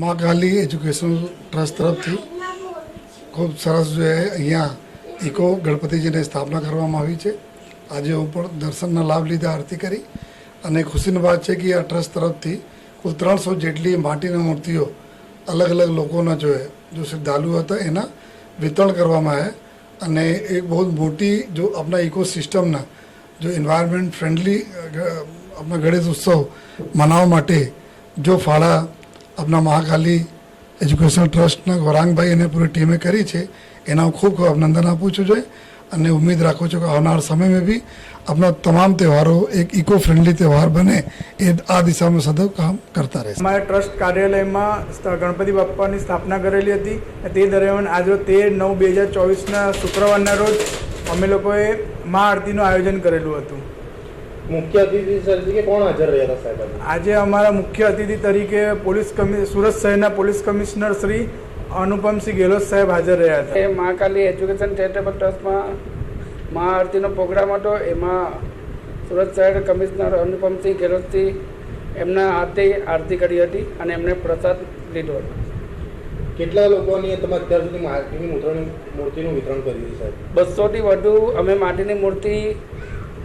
મા કાલી education trust તરફથી ખૂબ સરસ જે અહીંયા ઇકો ગણપતિજીની સ્થાપના કરવામાં આવી છે. આજે હું પણ દર્શનના લાભ લીધા આરતી કરી અને ખુશીની વાત છે કે આ ટ્રસ્ટ તરફથી કુલ ત્રણસો જેટલી માટીની મૂર્તિઓ અલગ અલગ લોકોના જો એ જો શ્રદ્ધાળુ હતા એના વિતરણ કરવામાં આવ્યા અને એક બહુ મોટી જો આપણા ઇકોસિસ્ટમના જો એન્વાયરમેન્ટ ફ્રેન્ડલી આપણા ગણેશ ઉત્સવ મનાવવા માટે જો ફાળા આપણા મહાકાલી એજ્યુકેશન ટ્રસ્ટના ગૌરાંગભાઈ અને પૂરી ટીમે કરી છે. એના હું ખૂબ ખૂબ અભિનંદન આપું છું જોઈએ અને ઉમ્મીદ રાખું છું કે આવનાર સમયમાં બી આપણા તમામ તહેવારો એક ઇકો ફ્રેન્ડલી તહેવાર બને. એ આ દિશામાં સદૈવ કામ કરતા રહેશે. અમારા ટ્રસ્ટ કાર્યાલયમાં ગણપતિ બાપ્પાની સ્થાપના કરેલી હતી. તે દરમિયાન આજે તેર નવ બે હજાર ચોવીસના શુક્રવારના રોજ અમે લોકોએ મહા આરતીનું આયોજન કરેલું હતું. મુખ્ય અતિથિ તરીકે કોણ હાજર રહ્યા હતા સાહેબ આજે? અમારા મુખ્ય અતિથિ તરીકે પોલીસ કમિ સુરત શહેરના પોલીસ કમિશનર શ્રી અનુપમસિંહ ગેહલોત સાહેબ હાજર રહ્યા હતા. એ મહાકાલી એજ્યુકેશન ચેરિટેબલ ટ્રસ્ટમાં મહાઆરતીનો પ્રોગ્રામ હતો. એમાં સુરત શહેર કમિશનર અનુપમસિંહ ગેહલોતથી એમના હાથે આરતી કરી હતી અને એમને પ્રસાદ લીધો હતો. કેટલા લોકોની તમે અત્યાર સુધી માટીની મૂર્તિનું મૂર્તિનું વિતરણ કર્યું છે સાહેબ? બસોથી વધુ અમે માટીની મૂર્તિ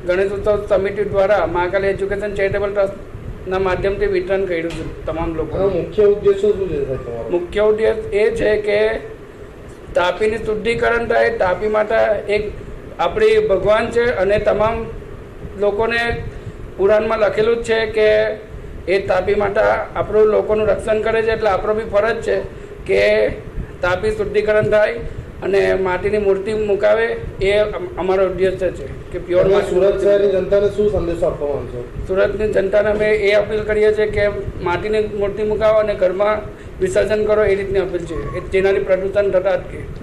ગણેશ ઉત્સવ સમિતિ દ્વારા મહાકાલી એજ્યુકેશન ચેરિટેબલ ટ્રસ્ટના માધ્યમથી વિતરણ કર્યું છે તમામ લોકો મુખ્ય ઉદ્દેશો શું છે મુખ્ય ઉદ્દેશ એ છે કે તાપીની શુદ્ધિકરણ થાય તાપી માતા એક આપણી ભગવાન છે અને તમામ લોકોને પુરાણમાં લખેલું જ છે કે એ તાપી માતા આપણું લોકોનું રક્ષણ કરે છે એટલે આપણો બી ફરજ છે કે તાપી શુદ્ધિકરણ થાય અને માટીની મૂર્તિ મુકાવે એ અમારો ઉદ્દેશ્ય છે કે પ્યોર સુરત શહેરની જનતાને શું સંદેશો આપવા માંગશો સુરતની જનતાને અમે એ અપીલ કરીએ છીએ કે માટીની મૂર્તિ મુકાવો અને ઘરમાં વિસર્જન કરો એ રીતની અપીલ છે. એ જેનાથી પ્રદૂષણ થતા અટકે.